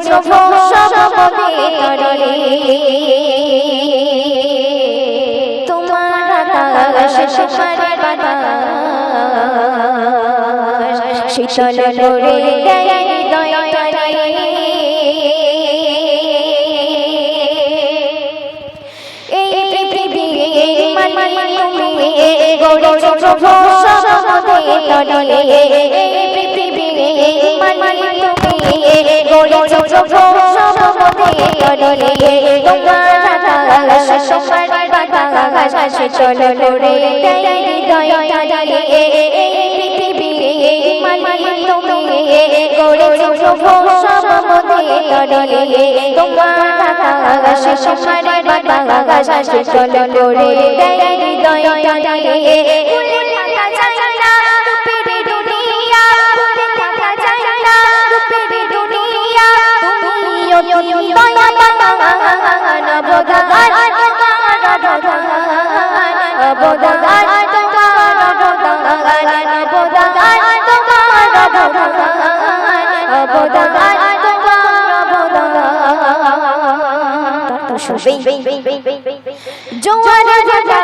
চোখ সব ভিতরে তোমার আকাশ সুপার বাতাস শীতল করে গড়ে ছোট সব ভিতরে করেছ প্রভু সব মতে করলে তোমার সবার পাশে চলো রে দয়ালে পৃথিবী তুমি করেছ প্রভু সব মতে করলে তোমার সবার পাশে চলো রে দয়ালে অবদান তোমার অবদান জোয়ার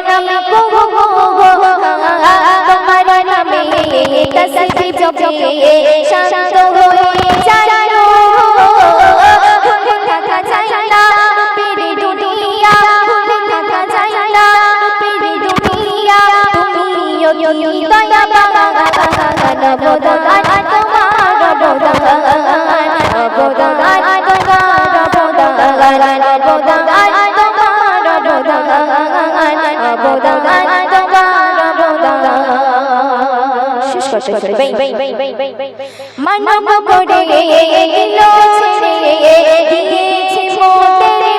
নামে কহো কহো তোমার নামে তসবি জপে মানব করে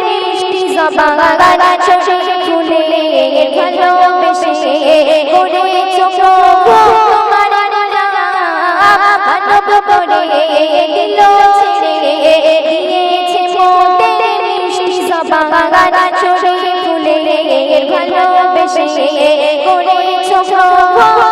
মিষ্টি Whoa.